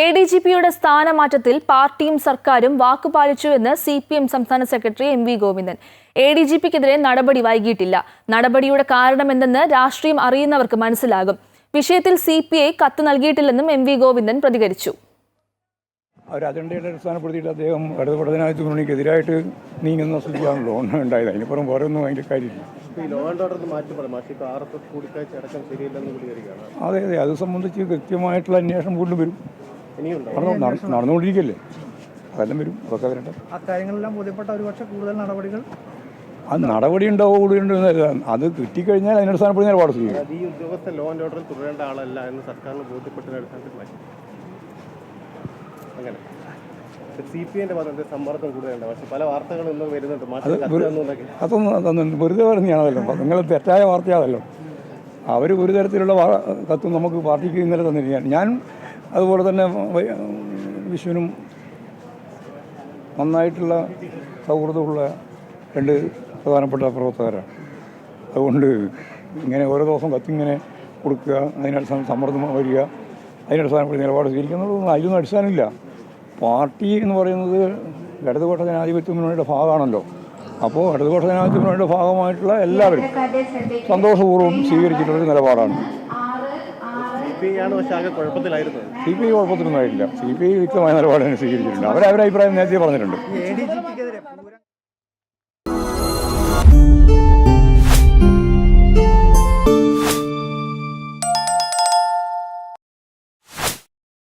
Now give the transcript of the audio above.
A D G പിയുടെ സ്ഥാനമാറ്റത്തിൽ പാർട്ടിയും സർക്കാരും വാക്കുപാലിച്ചുവെന്ന് സി പി എം സംസ്ഥാന secretary M V Govindan. A D G പിക്കെതിരെ നടപടി വൈകിയിട്ടില്ല. നടപടിയുടെ കാരണമെന്തെന്ന് രാഷ്ട്രീയം അറിയുന്നവർക്ക് മനസ്സിലാകും. വിഷയത്തിൽ സി പി ഐ കത്ത് നൽകിയിട്ടില്ലെന്നും എം വി ഗോവിന്ദൻ പ്രതികരിച്ചു. അവർ അജണ്ടയുടെ അടിസ്ഥാനപ്പെടുത്തിയിട്ട് അദ്ദേഹം ഇടതുപടനായ മുന്നണിക്കെതിരായിട്ട് നീങ്ങുന്ന സ്ഥിതിയാണല്ലോ. ഉണ്ടായത് അതിനിപ്പുറം വേറെ ഒന്നും അതിന്റെ കാര്യമില്ല. അതെ അതെ. അത് സംബന്ധിച്ച് കൃത്യമായിട്ടുള്ള അന്വേഷണം വീണ്ടും നടന്നുകൊണ്ടിരിക്കല്ലേ അതെല്ലാം വരും. അതൊക്കെ വരട്ടെ. അക്കാര്യങ്ങളെല്ലാം ബോധ്യപ്പെട്ട ഒരുപക്ഷെ കൂടുതൽ നടപടികൾ അത് നടപടി ഉണ്ടാവോ കൂടുതലുണ്ടോ അത് കിട്ടിക്കഴിഞ്ഞാൽ അതിനൊരു സ്ഥാനപ്പെടുന്ന ഒരുപാട് ഈ ഉദ്യോഗസ്ഥ ലോ ആൻഡ് ഓർഡറിൽ തുടരേണ്ട ആളല്ല എന്ന് സർക്കാരിന് ബോധ്യപ്പെട്ടതിന്റെ അടിസ്ഥാനത്തിൽ മാറ്റി. അങ്ങനെ. സി പി ഐന്റെ ഭാഗത്ത് സമ്മർദ്ദം കൂടുതലുണ്ട്. പക്ഷെ പല വാർത്തകളും ഇന്നും വരുന്നുണ്ട്. അതൊന്നും അതൊന്നും വെറുതെ പറഞ്ഞാണല്ലോ നിങ്ങൾ തെറ്റായ വാർത്തയാണല്ലോ. അവർ ഒരു തരത്തിലുള്ള കത്തും നമുക്ക് പാർട്ടിക്ക് ഇന്നലെ തന്നിരിക്കുകയാണ്. ഞാൻ അതുപോലെ തന്നെ വിഷുവിനും നന്നായിട്ടുള്ള സൗഹൃദമുള്ള രണ്ട് പ്രധാനപ്പെട്ട പ്രവർത്തകരാണ്. അതുകൊണ്ട് ഇങ്ങനെ ഓരോ ദിവസം കത്തിങ്ങനെ കൊടുക്കുക അതിനടിസ്ഥാനം സമ്മർദ്ദം വരിക അതിനടിസ്ഥാനപ്പെടുത്തി നിലപാട് സ്വീകരിക്കുന്നതൊന്നും അതിലൊന്നും അടിസ്ഥാനമില്ല. പാർട്ടി എന്ന് പറയുന്നത് ഇടതുപക്ഷ ജനാധിപത്യ മുന്നണിയുടെ ഭാഗമാണല്ലോ. അപ്പോൾ ഇടതുപക്ഷ ജനാധിപത്യ മുന്നണിയുടെ ഭാഗമായിട്ടുള്ള എല്ലാവരും സന്തോഷപൂർവം സ്വീകരിച്ചിട്ടുള്ളൊരു നിലപാടാണ്. സി പി ഐ കുഴപ്പത്തിലൊന്നും ആയിട്ടില്ല. സി പി ഐ വ്യക്തമായ നിലപാട് തന്നെ സ്വീകരിച്ചിട്ടുണ്ട്. അവർ അവരുടെ അഭിപ്രായം നേരത്തെ പറഞ്ഞിട്ടുണ്ട്.